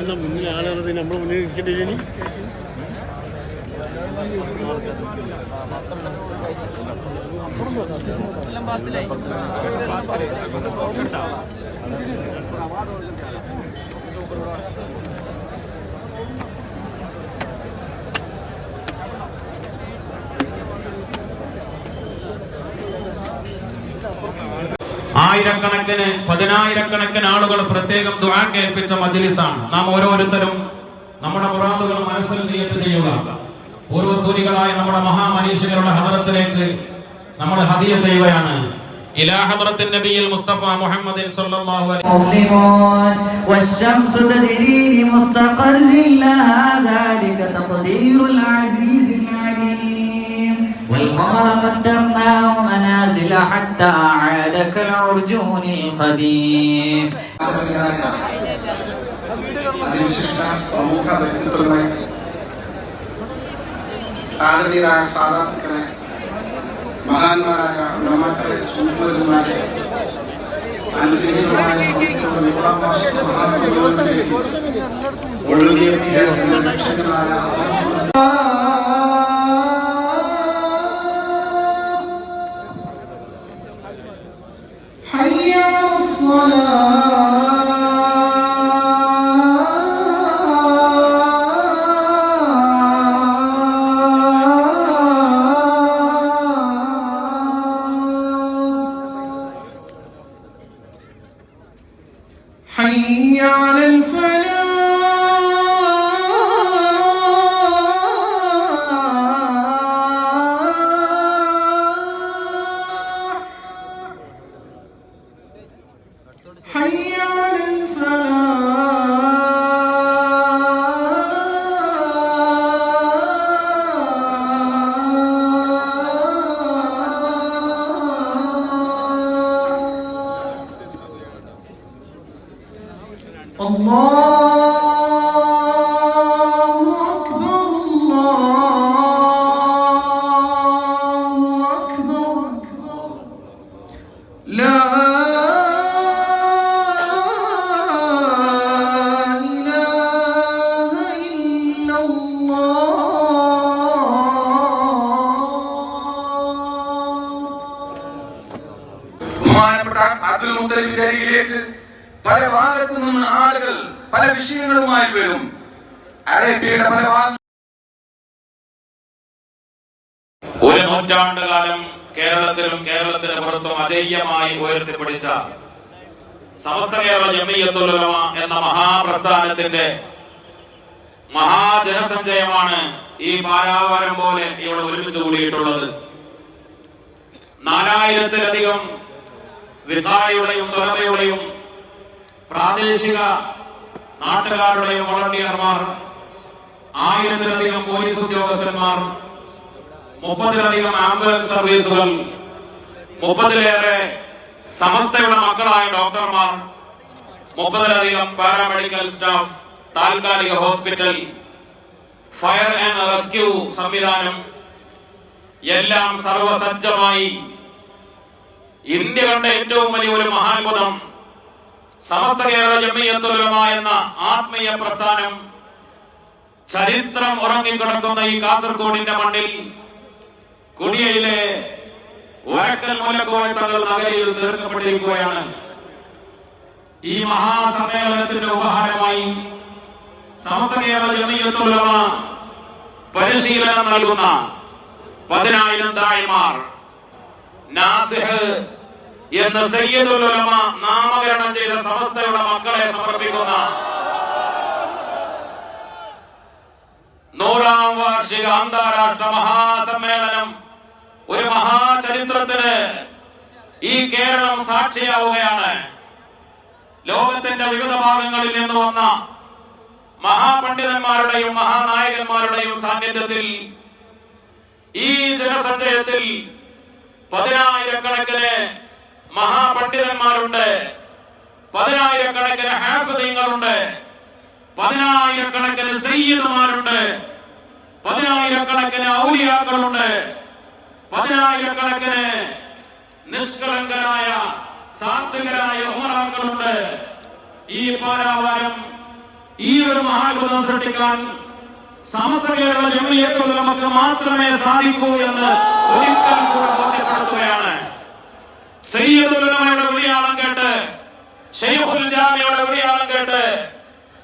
എന്നാ മുന്നിൽ ആളുകൾ നമ്മൾ മുന്നിൽ നിൽക്കേണ്ടി ഇനി? ആയിരക്കണക്കിന് പതിനായിരക്കണക്കിന് ആളുകൾ പ്രത്യേകം ദുആ കേൾപ്പിച്ച മജ്ലിസാണ് നാം ഓരോരുത്തരും നമ്മുടെ മുറാദുകൾ മനസ്സിൽ നിയത്ത് ചെയ്യുക പൂർവ്വസൂരികളായ നമ്മുടെ മഹാമനീഷികളുടെ ഹദറത്തിലേക്ക് നമ്മൾ ഹദിയ ചെയ്യുകയാണ് ഇലാ ഹദറത്തിൻ നബിയിൽ മുസ്തഫ മുഹമ്മദിൻ സല്ലല്ലാഹു അലൈഹി مظلمون والشمس تجري لمستقر لها ذلك تقدير العزيز العليم والقمر قدرناه منازل حتى عاد كالعرجون القديم അതിവിശിഷ്ട പ്രമുഖ വ്യക്തിത്വങ്ങളെ ആദരണീയരായ സാധാർത്ഥികളെ മഹാന്മാരായ ഉടമാക്കളെ സൂഫിമാരെ അനുഗ്രഹീതമായ സംസ്കൃത വിപ്ലവാസ ഒരു നൂറ്റാണ്ട് കാലം കേരളത്തിലും കേരളത്തിന് പുറത്തും അജയ്യമായി ഉയർത്തിപ്പിടിച്ച സമസ്ത കേരള ജമീയത്തുലമ എന്ന മഹാപ്രസ്ഥാനത്തിന്റെ മഹാജനസഞ്ചയമാണ് ഈ പാരാവാരം പോലെ ഇവിടെ ഒരുമിച്ച് കൂടിയിട്ടുള്ളത്. നാലായിരത്തിലധികം വിധായുടെയും തുറമയുടെയും പ്രാദേശിക നാട്ടുകാരുടെയും വോളണ്ടിയർമാർ ആയിരത്തിലധികം പോലീസ് ഉദ്യോഗസ്ഥന്മാർ മുപ്പതിലധികം ആംബുലൻസ് സർവീസുകൾ മുപ്പതിലേറെ സമസ്തയുടെ മക്കളായ ഡോക്ടർമാർ മുപ്പതിലധികം പാരാമെഡിക്കൽ സ്റ്റാഫ് താൽക്കാലിക ഹോസ്പിറ്റൽ ഫയർ ആൻഡ് റെസ്ക്യൂ സംവിധാനം എല്ലാം സർവസജ്ജമായി ഇന്ത്യ കണ്ട ഏറ്റവും വലിയ ഒരു മഹാത്ഭുതം സമസ്ത കേരള ജമ്മിയത്തുലമ എന്ന ആത്മീയ പ്രസ്ഥാനം ചരിത്രം ഉറങ്ങിക്കിടക്കുന്ന ഈ കാസർഗോഡിന്റെ മണ്ണിൽ കുടിയയിലെ വഴക്കൽ മൂലക്കോട്ടകൾ നഗരിയിൽ തീർക്കപ്പെട്ടിരിക്കുകയാണ്. ഈ മഹാസമ്മേളനത്തിന്റെ ഉപഹാരമായി സമസ്ത കേരള ജമീയത്തുലമ പരിശീലനം നൽകുന്ന പതിനായിരം തായ്മാർ നാസിഹ് എന്ന സയ്യിദുൽ ഉലമ നാമകരണം ചെയ്ത സമസ്തയുടെ മക്കളെ സമർപ്പിക്കുന്ന നൂറാം വാർഷിക അന്താരാഷ്ട്ര മഹാസമ്മേളനം ഒരു മഹാചരിത്രത്തിന് ഈ കേരളം സാക്ഷിയാവുകയാണ്. ലോകത്തിന്റെ വിവിധ ഭാഗങ്ങളിൽ നിന്ന് വന്ന മഹാപണ്ഡിതന്മാരുടെയും മഹാനായകന്മാരുടെയും സാന്നിധ്യത്തിൽ ഈ ജനസഞ്ചയത്തിൽ പതിനായിരക്കണക്കിന് മഹാപണ്ഡിതന്മാരുണ്ട്. പതിനായിരക്കണക്കിന് ഹാഫിദീങ്ങളുണ്ട്. പതിനായിരക്കണക്കിന് സയ്യിദുമാരുണ്ട്. പതിനായിരക്കണക്കിന് ഔലിയാക്കളുണ്ട്. പതിനായിരക്കണക്കിന് നിഷ്കളങ്കരായ സാത്വികരായ ഉമറാക്കളുണ്ട്. ഈ പാരാവാരം ഈ ഒരു മഹാത്ഭുതം സൃഷ്ടിക്കാൻ സമസ്ത കേരള ജമിയത്തുൽ നമുക്ക് മാത്രമേ സാധിക്കൂ എന്ന് ഒരിക്കൽ കൂടെ ബോധ്യപ്പെടുത്തുകയാണ് സയ്യദുലമയുടെ വിളിയാളം കേട്ട് ഷെയ്ഖുൽ ജാമിയുടെ വിളിയാളം കേട്ട്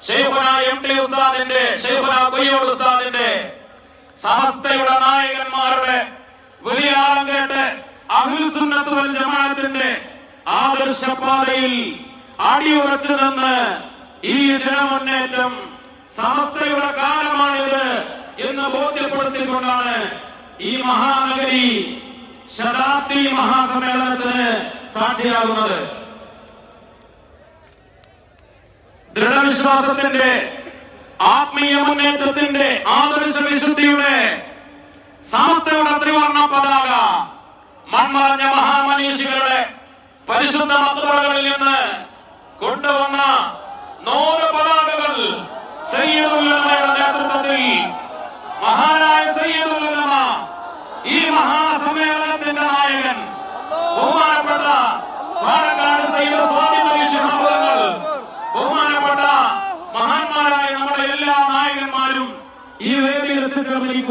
ഷെയ്ഖുന എം ടി ഉസ്താദിന്റെ ഷെയ്ഖുന കൊയ്യോട് ഉസ്താദിന്റെ സമസ്തയുടെ നായകന്മാരുടെ വിളിയാളം കേട്ട് അഹ്ലുൽ സുന്നത്ത് വൽ ജമാഅത്തിന്റെ ആദർശപാതയിൽ അടിയുറച്ചു നിന്ന് ഈ ജനമുന്നേറ്റം സമസ്തയുടെ കാലമാണിത് എന്ന് ബോധ്യപ്പെടുത്തിക്കൊണ്ടാണ് ഈ മഹാനഗരി ശതാബ്ദി മഹാസമ്മേളനത്തിന് സാക്ഷിയാകുന്നത്. ദൃഢവിശ്വാസത്തിന്റെ ആത്മീയ മുന്നേറ്റത്തിന്റെ ആദർശ വിശുദ്ധിയുടെ സമസ്തയുടെ ത്രിവർണ പതാക മൺമറഞ്ഞ മഹാമനീഷികളുടെ പരിശുദ്ധ മത്തുറകളിൽ നിന്ന് കൊണ്ടുവന്ന നൂറ് പതാകകൾ നേതൃത്വത്തിൽ. മഹാനായ സയ്യദുല്ലമ ഈ മഹാസമ്മേളനത്തിന്റെ നായകൻ ബഹുമാനപ്പെട്ട പാലക്കാട് സയ്യിദ് സ്വാധീന ശിഹാബുദങ്ങൾ ബഹുമാനപ്പെട്ട മഹാന്മാരായ നമ്മുടെ എല്ലാ നായകന്മാരും ഈ വേദിയിൽ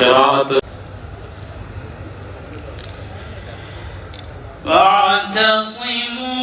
قراءة واعتصموا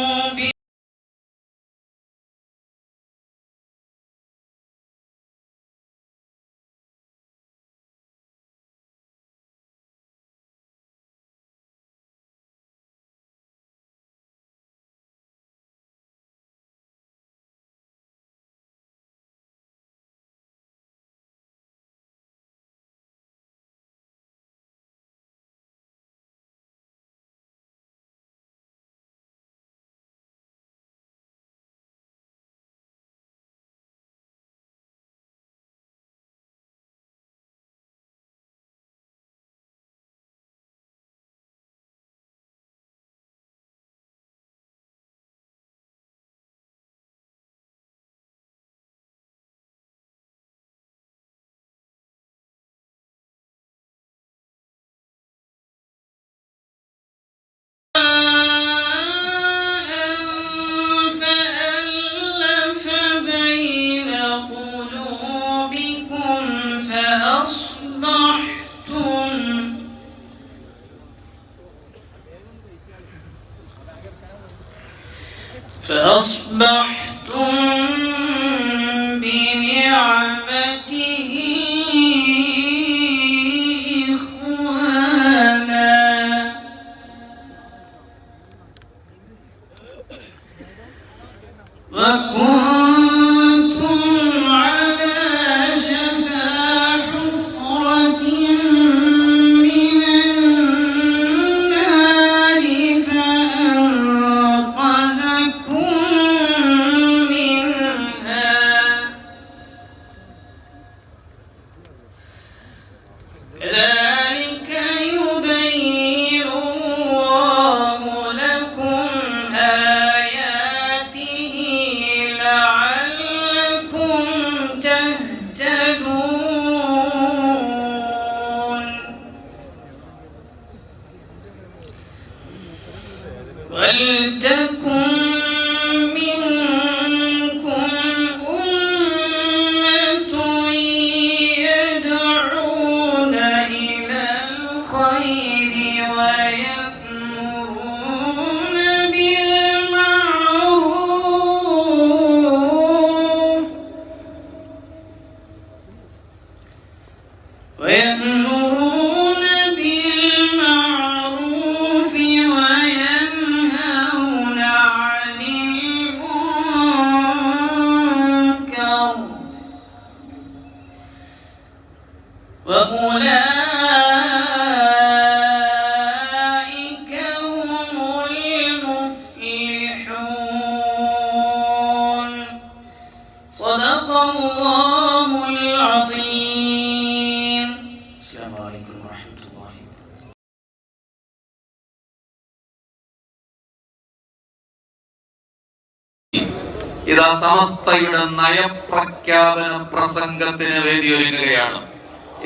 സമസ്തയുടെ നയപ്രഖ്യാപന പ്രസംഗത്തിന് വേദിയൊരുങ്ങുകയാണ്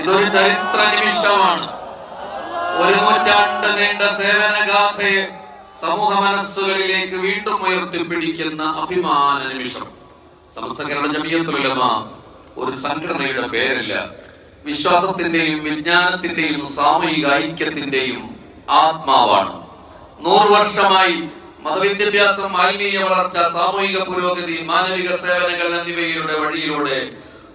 ഇതൊരു ചരിത്ര നിമിഷമാണ്. ഒരു നൂറ്റാണ്ട് നീണ്ട സേവന ഗാഥയെ സമൂഹ മനസ്സുകളിലേക്ക് വീണ്ടും ഉയർത്തിപ്പിടിക്കുന്ന അഭിമാന നിമിഷം. സമസ്ത കേരള ജമിയത്തുലമ ഒരു സംഘടനയുടെ പേരില്ല വിശ്വാസത്തിന്റെയും വിജ്ഞാനത്തിന്റെയും സാമൂഹിക ഐക്യത്തിന്റെയും ആത്മാവാണ്. നൂറ് വർഷമായി മതവിദ്യാഭ്യാസം ആത്മീയ വളർച്ച സാമൂഹിക പുരോഗതി മാനവിക സേവനങ്ങൾ എന്നിവയുടെ വഴിയിലൂടെ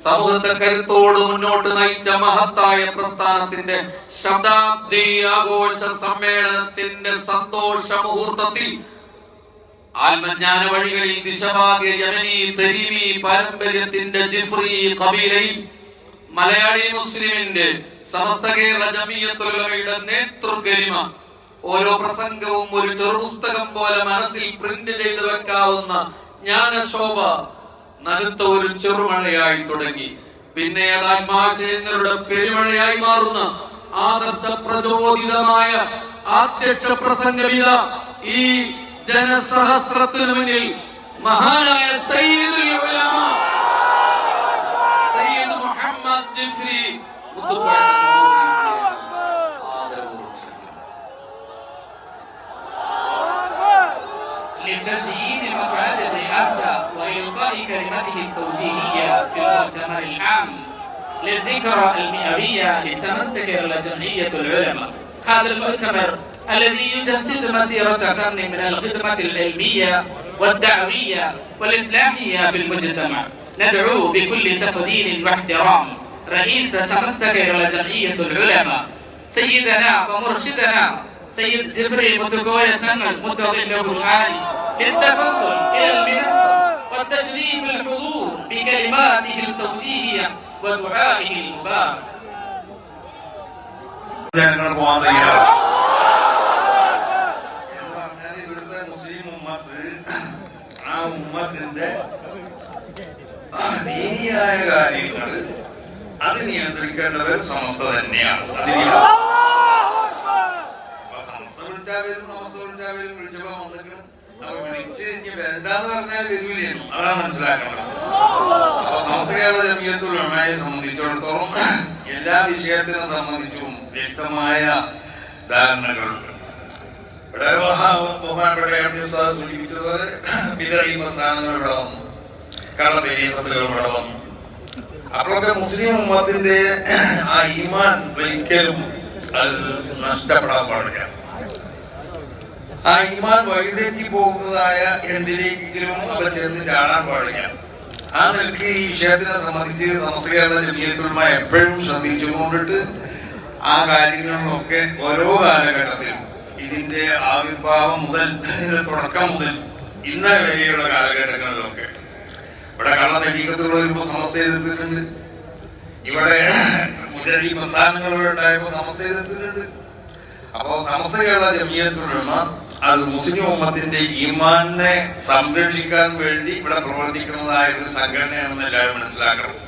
സമൂഹത്തെ കരുത്തോട് മുന്നോട്ട് നയിച്ച മഹത്തായ പ്രസ്ഥാനത്തിന്റെ ശതാബ്ദി ആഘോഷ സമ്മേളനത്തിന്റെ സന്തോഷ മുഹൂർത്തത്തിൽ ആത്മജ്ഞാന വഴികളിൽ ദിശമാകെ യമനി തെരീമി പാരമ്പര്യത്തിന്റെ ജിഫ്രി കബീലയിൽ മലയാളി മുസ്ലിമിന്റെ സമസ്ത കേരള ജമീയത്തുലമയുടെ നേതൃഗരിമ ഓരോ പ്രസംഗവും ഒരു ചെറുപുസ്തകം പോലെ മനസ്സിൽ പ്രിന്റ് ചെയ്ത് വെക്കാവുന്ന ജ്ഞാനശോഭ നനുത്ത ഒരു ചെറുമഴയായി തുടങ്ങി. പിന്നെ അത് ആത്മാശയങ്ങളുടെ പെരുമഴയായി മാറുന്ന ആദർശ പ്രചോദിതമായ ആദ്യക്ഷ പ്രസംഗമിത ഈ ജനസഹസ്രത്തിനു മുന്നിൽ മഹാനായ സയ്യിദ് സയ്യിദ് മുഹമ്മദ് ജിഫ്രി മുത്തുക്കോയ وإلقاء كلمته التوجيهية في المؤتمر العام للذكرى المئوية لسمستكر لجمعية العلماء. هذا المؤتمر الذي يجسد مسيرة قرن من الخدمة العلمية والدعوية والإصلاحية في المجتمع. ندعو بكل تقدير واحترام رئيس سمستكر لجمعية العلماء سيدنا ومرشدنا سيد جبري متقوية تنمل متظله العالي للتفضل إلى المنصة. والتشريف الحضور بكلماته التوجيهية ودعائه المبارك ജനങ്ങൾ പോകാൻ തയ്യാറാണ് എന്ന് പറഞ്ഞാൽ ഇവിടുത്തെ മുസ്ലിം ഉമ്മത്ത് ആ ഉമ്മത്തിന്റെ ആ ദീനിയായ കാര്യങ്ങൾ അത് നിയന്ത്രിക്കേണ്ടവർ സമസ്ത തന്നെയാണ് അതിന് അപ്പൊ സമസ്ത വിളിച്ചാൽ വരും സമസ്ത വിളിച്ചാൽ വരണ്ടെന്ന് പറഞ്ഞാൽ വരൂലേന്നു അതാണ് മനസ്സിലാക്കണം അപ്പൊ സംസ്കാര ജമീയത്തുലമയെ സംബന്ധിച്ചിടത്തോളം എല്ലാ വിഷയത്തിനെ സംബന്ധിച്ചും വ്യക്തമായ ധാരണകളുണ്ട്. സൂചിപ്പിച്ചതുപോലെ വിതറി പ്രസ്ഥാനങ്ങൾ ഇവിടെ വന്നു. കള്ളതെരീപത്തുകൾ ഇവിടെ വന്നു. അപ്പോഴൊക്കെ മുസ്ലിം ഉമ്മത്തിന്റെ ആ ഈമാൻ ഒരിക്കലും അത് നഷ്ടപ്പെടാൻ പാടില്ല. ആ ഈമാൻ വഴിതെറ്റി പോകുന്നതായ എന്തിലേക്കെങ്കിലും അവർ ചെന്ന് ചാടാൻ പാടില്ല. ആ നിലയ്ക്ക് ഈ വിഷയത്തിനെ സംബന്ധിച്ച് സംസ്കാര ജമീയത്തുമായി എപ്പോഴും ശ്രദ്ധിച്ചുകൊണ്ടിട്ട് ആ കാര്യങ്ങളിലൊക്കെ ഓരോ കാലഘട്ടത്തിലും ഇതിന്റെ ആവിർഭാവം മുതൽ തുടക്കം മുതൽ ഇന്ന വരെയുള്ള കാലഘട്ടങ്ങളിലൊക്കെ. ഇവിടെ കള്ള തരീക്കത്തുകൾ വരുമ്പോൾ സമസ്യ എതിർത്തിട്ടുണ്ട് ഇവിടെ മുതലി പ്രസ്ഥാനങ്ങളുണ്ടായപ്പോ സമസ്യ എതിർത്തിട്ടുണ്ട് അപ്പോ സമസ്തയുള്ള ജമീയത്തുലമ അത് മുസ്ലിം ഉമ്മത്തിന്റെ ഈമാനെ സംരക്ഷിക്കാൻ വേണ്ടി ഇവിടെ പ്രവർത്തിക്കുന്നതായ ഒരു സംഘടനയാണെന്ന് എല്ലാവരും മനസ്സിലാക്കണം.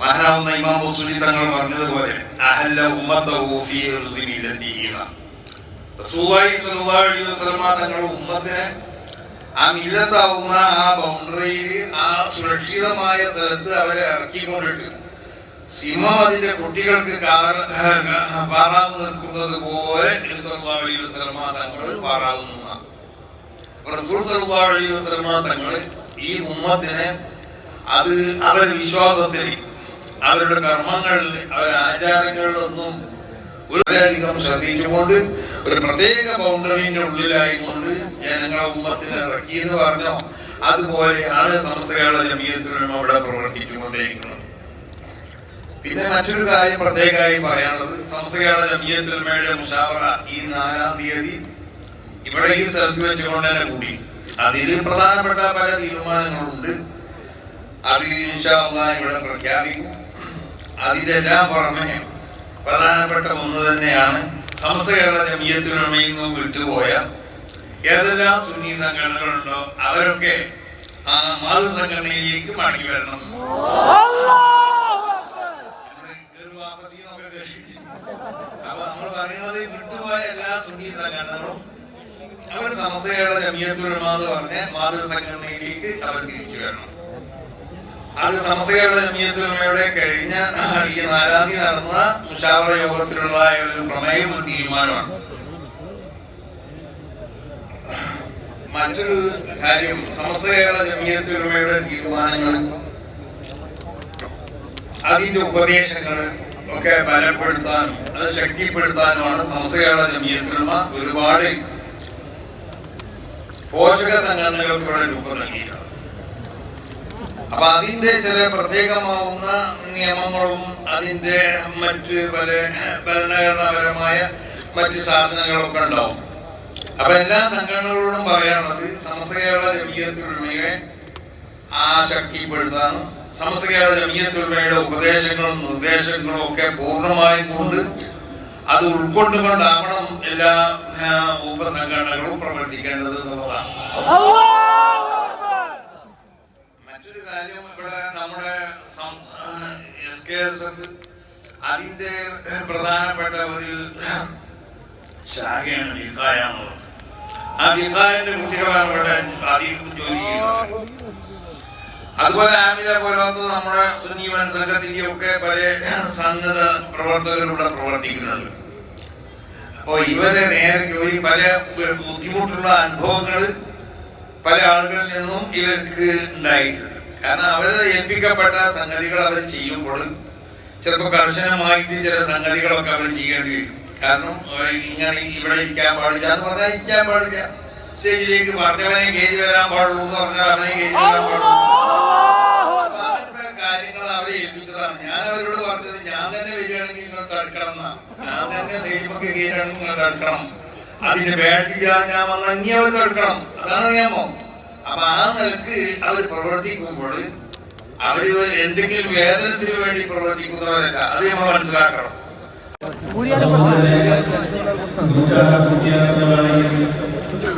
മഹാനാവുന്ന ഇമാം മുസ്ലിം തങ്ങൾ പറഞ്ഞതുപോലെ അഹല്ല തങ്ങൾ ഉമ്മത്തിനെ ആ മില്ലത്താവുന്ന ആ ബൗണ്ടറിയിൽ ആ സുരക്ഷിതമായ സ്ഥലത്ത് അവരെ ഇറക്കിക്കൊണ്ടിട്ട് സിംഹം അതിന്റെ കുട്ടികൾക്ക് പാറാവ് നിൽക്കുന്നത് പോലെ അലൈഹി തങ്ങൾ പാറാവ് റസൂൽ സല്ലല്ലാഹു അലൈഹി വസല്ലമ തങ്ങൾ ഈ ഉമ്മത്തിനെ അത് അവരുടെ വിശ്വാസത്തിൽ അവരുടെ കർമ്മങ്ങളിൽ അവരുടെ ആചാരങ്ങളിലൊന്നും വളരെയധികം ശ്രദ്ധിച്ചുകൊണ്ട് ഒരു പ്രത്യേക ബൗണ്ടറിന്റെ ഉള്ളിലായിക്കൊണ്ട് ജനങ്ങളെ ഉമ്മത്തിനെ ഇറക്കി എന്ന് പറഞ്ഞോ അതുപോലെയാണ് സംസ്ഥകളുടെ ജമീയത്തിലും അവിടെ പ്രവർത്തിച്ചുകൊണ്ടിരിക്കുന്നത്. പിന്നെ മറ്റൊരു കാര്യം പ്രത്യേകമായി പറയാനുള്ളത്. സംസ്ഥാന ജമീയത്തിൽമയുടെ മുഷാവറ ഈ നാലാം തീയതി ഇവിടെ ഈ സ്ഥലത്ത് വെച്ചുകൊണ്ട് തന്നെ കൂടി. അതിൽ പ്രധാനപ്പെട്ട പല തീരുമാനങ്ങളുണ്ട്. അത് ഇൻഷാ അല്ലാഹ് ഇവിടെ പ്രഖ്യാപിക്കും. അതിലെല്ലാം പുറമെ പ്രധാനപ്പെട്ട ഒന്ന് തന്നെയാണ് സംസ്ഥകളുടെ ജമീയത്തിനുമയിൽ നിന്നും വിട്ടുപോയ ഏതെല്ലാം സുന്നി സംഘടനകളുണ്ടോ അവരൊക്കെ ആ മാതൃ സംഘടനയിലേക്ക് മടങ്ങി വരണം നമ്മൾ കേറി വാപസി എന്നൊക്കെ കേട്ടിട്ടുണ്ട്. അപ്പൊ നമ്മൾ പറയുന്നത് വിട്ടുപോയ എല്ലാ സുന്നി സംഘടനകളും അവർ സമസ്തയുടെ ജമിയത്തുലമ പറഞ്ഞ മാതൃ സംഘടനയിലേക്ക് അവർ തിരിച്ചു വരണം. അത് സംസ്ഥയുടെ ജമിയത്തുലമയുടെ കഴിഞ്ഞ ഈ നാലാം തീയതി നടന്ന മുഷാവറ യോഗത്തിലുള്ള ഒരു പ്രമേയം ഒരു തീരുമാനമാണ്. മറ്റൊരു കാര്യം സംസ്ഥയുടെ ജമിയത്തുലമയുടെ തീരുമാനങ്ങൾ അതിന്റെ ഉപദേശങ്ങൾ ഒക്കെ ബലപ്പെടുത്താനും അത് ശക്തിപ്പെടുത്താനുമാണ് സംസ്ഥയുടെ ജമീയത്തിലുള്ള ഒരുപാട് പോഷക സംഘടനകൾക്ക് ഇവിടെ രൂപം നൽകിയിട്ടുണ്ട് അപ്പൊ അതിന്റെ ചില പ്രത്യേകമാവുന്ന നിയമങ്ങളും അതിന്റെ മറ്റ് പല ഭരണഘടനാപരമായ മറ്റ് ശാസനങ്ങളൊക്കെ ഉണ്ടാവും. അപ്പൊ എല്ലാ സംഘടനകളോടും പറയാനുള്ളത് സമസ്തകളുടെ ജമീയത്തിലുള്ളവയെ ആ ശക്തിപ്പെടുത്താനും സമസ്തകളുടെ ജമീയത്തുള്ളവയുടെ ഉപദേശങ്ങളും നിർദ്ദേശങ്ങളും ഒക്കെ പൂർണമായും കൊണ്ട് അത് ഉൾക്കൊണ്ടുകൊണ്ടാവണം എല്ലാ ഉപസംഘടനകളും പ്രവർത്തിക്കേണ്ടത് എന്നുള്ളതാണ്. മറ്റൊരു കാര്യം ഇവിടെ നമ്മുടെ എസ് കെ എസ് അതിന്റെ പ്രധാനപ്പെട്ട ഒരു ശാഖയാണ് വികായ ആ വികായന്റെ കുട്ടികളാണ് ഇവിടെ അധികം ജോലി ചെയ്യുന്നത്. അതുപോലെ ആമില പോലത്തെ നമ്മുടെ സുനീവൻ സംഘത്തിന്റെ ഒക്കെ പല സന്നദ്ധ പ്രവർത്തകരുടെ പ്രവർത്തിക്കുന്നുണ്ട്. അപ്പോ ഇവരെ നേരെ ജോലി പല ബുദ്ധിമുട്ടുള്ള അനുഭവങ്ങൾ പല ആളുകളിൽ നിന്നും ഇവർക്ക് ഉണ്ടായിട്ടുണ്ട്. കാരണം അവർ ഏൽപ്പിക്കപ്പെട്ട സംഗതികൾ അവർ ചെയ്യുമ്പോൾ ചിലപ്പോൾ കർശനമായിട്ട് ചില സംഗതികളൊക്കെ അവർ ചെയ്യേണ്ടി വരും. കാരണം ഇങ്ങനെ ഇവിടെ ഇരിക്കാൻ പാടില്ല എന്ന് പറഞ്ഞാൽ ഇരിക്കാൻ പാടില്ല. സ്റ്റേജിലേക്ക് പറഞ്ഞവനെ കയറി വരാൻ പാടുള്ളൂ എന്ന് പറഞ്ഞാൽ അവനെ കയറി വരാൻ പാടുള്ളൂ അപ്പൊ അങ്ങനത്തെ കാര്യങ്ങൾ അവരെ ഏൽപ്പിച്ചതാണ് ഞാൻ അവരോട് പറഞ്ഞത് ഞാൻ തന്നെ എന്നാ. ഞാൻ തന്നെ അതിന്റെ ബാറ്റില്ലാതെ ഞാൻ വന്ന എടുക്കണം. അതാണ് അപ്പൊ ആ നിലയ്ക്ക് അവർ പ്രവർത്തിക്കുമ്പോൾ അവർ എന്തെങ്കിലും വേതനത്തിന് വേണ്ടി പ്രവർത്തിക്കുന്നവരല്ല. അത് നമ്മൾ മനസ്സിലാക്കണം.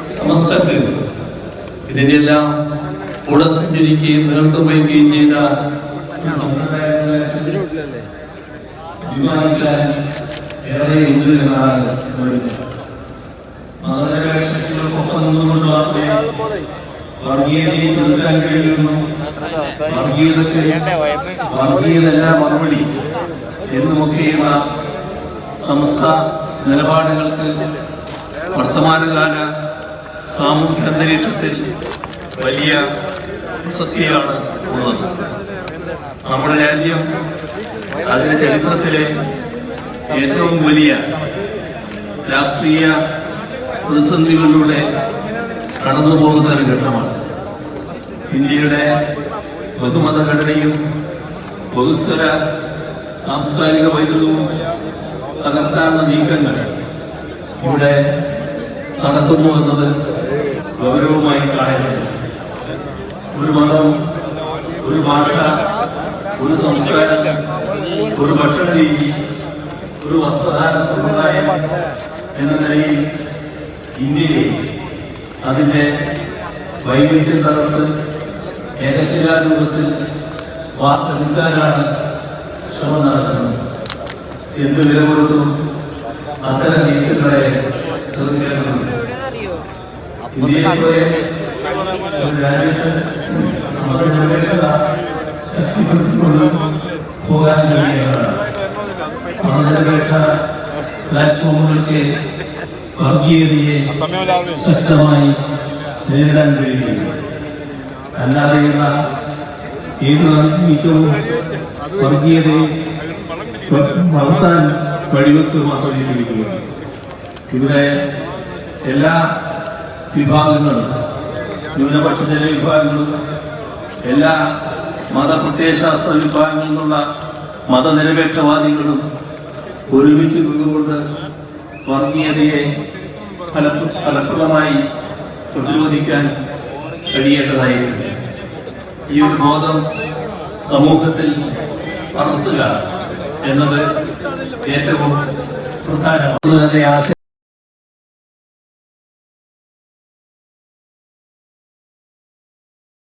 സമസ്തക്ക് ഇതിനെല്ലാം കൂടെ സഞ്ചരിക്കുകയും നേതൃത്വം വഹിക്കുകയും ചെയ്ത സമ്പ്രദായങ്ങളെ അഭിമാനിക്കാൻ ഏറെ ഉണ്ട് എന്നാണ് കരുതുന്നത്. മതനിരപേക്ഷതയ്ക്കൊപ്പം നിന്നുകൊണ്ട് മാത്രമേ വർഗീയതയെ ചെറുക്കാൻ കഴിയുന്നു വർഗീയതയ്ക്ക് വർഗീയതല്ല മറുപടി എന്നുമൊക്കെയുള്ള സമസ്ത നിലപാടുകൾക്ക് വർത്തമാനകാല സാമൂഹ്യ അന്തരീക്ഷത്തിൽ വലിയ സത്യമാണ് ഉള്ളത് നമ്മുടെ രാജ്യം അതിന്റെ ചരിത്രത്തിലെ ഏറ്റവും വലിയ രാഷ്ട്രീയ പ്രതിസന്ധികളിലൂടെ കടന്നുപോകുന്ന ഒരു ഘട്ടമാണ്. ഇന്ത്യയുടെ ബഹുമത ഘടനയും ബഹുസ്വര സാംസ്കാരിക പൈതൃകവും തകർക്കാനുള്ള നീക്കങ്ങൾ ഇവിടെ നടക്കുന്നു എന്നത് ഗൗരവമായി കാണേണ്ടത് ഒരു മതം ഒരു ഭാഷ ഒരു സംസ്കാരം ഒരു ഭക്ഷണ രീതി ഒരു വസ്ത്രധാരണ സമ്പ്രദായം എന്ന നിലയിൽ ഇന്ത്യയെ അതിന്റെ വൈവിധ്യം തകർത്ത് ഏകശിലാരൂപത്തിൽ വാർത്തെടുക്കാനാണ് ശ്രമം നടക്കുന്നത് എന്ത് വില കൊടുത്തും അത്തരം നീക്കങ്ങളെ ശ്രദ്ധിക്കേണ്ടതുണ്ട്. ഇന്ത്യയെ ഒരു രാജ്യത്ത് മതനിരപേക്ഷത ശക്തിപ്പെടുത്തിക്കൊണ്ട് പ്ലാറ്റ്ഫോമുകൾക്ക് വർഗീയതയെ ശക്തമായി നേരിടാൻ കഴിയും അല്ലാതെയുള്ള ഏത് നീക്കവും വർഗീയതയെ വളർത്താൻ വഴിവെക്കുക മാത്രമേ ചെയ്യുകയുള്ളൂ ഇവിടെ എല്ലാ വിഭാഗങ്ങളും ന്യൂനപക്ഷ ജനവിഭാഗങ്ങളും എല്ലാ മതപ്രത്യയശാസ്ത്ര വിഭാഗങ്ങളിൽ നിന്നുള്ള മതനിരപേക്ഷവാദികളും ഒരുമിച്ച് നിന്നുകൊണ്ട് വർഗീയതയെ ഫല ഫലപ്രദമായി പ്രതിരോധിക്കാൻ കഴിയേണ്ടതായിട്ടുണ്ട് ഈ ഒരു ബോധം സമൂഹത്തിൽ വളർത്തുക എന്നത് ഏറ്റവും പ്രധാനമാണ്.